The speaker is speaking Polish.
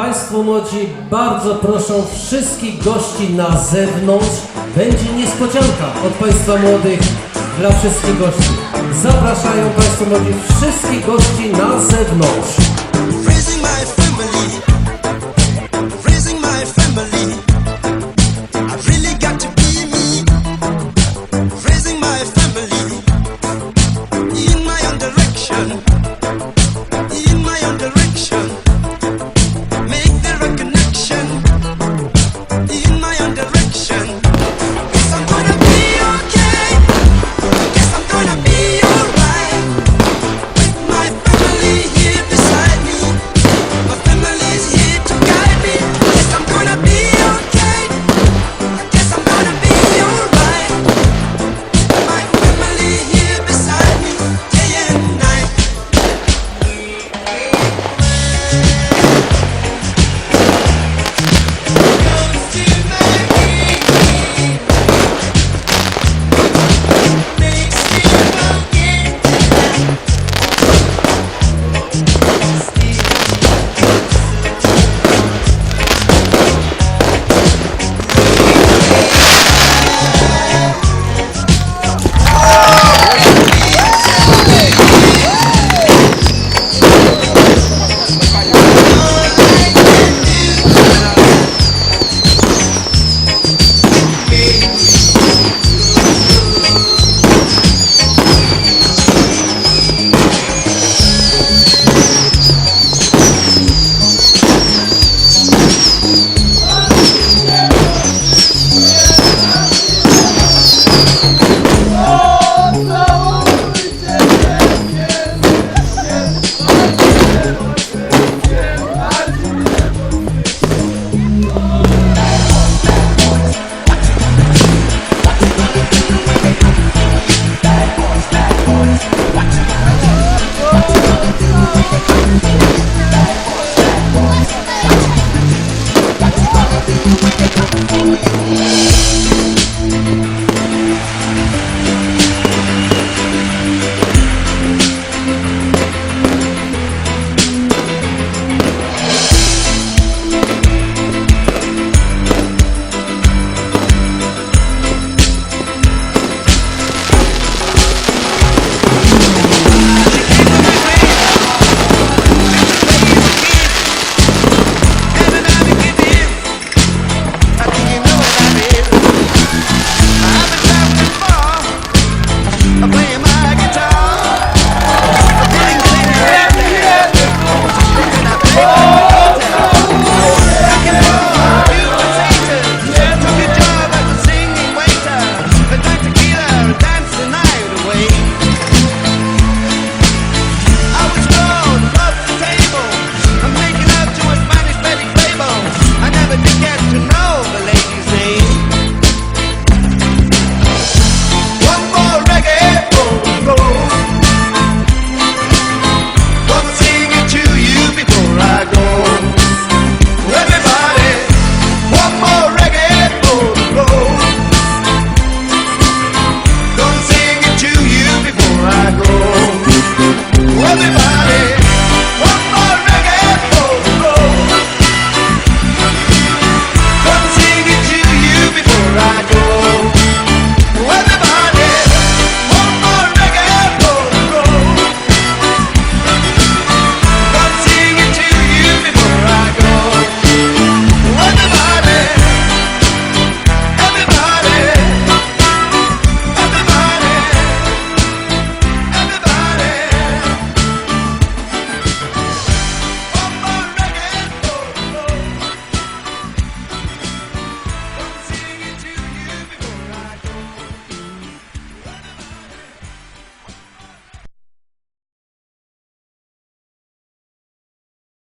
Państwo młodzi bardzo proszą wszystkich gości na zewnątrz. Będzie niespodzianka od Państwa młodych dla wszystkich gości. Zapraszają Państwo młodzi wszystkich gości na zewnątrz. Raising my family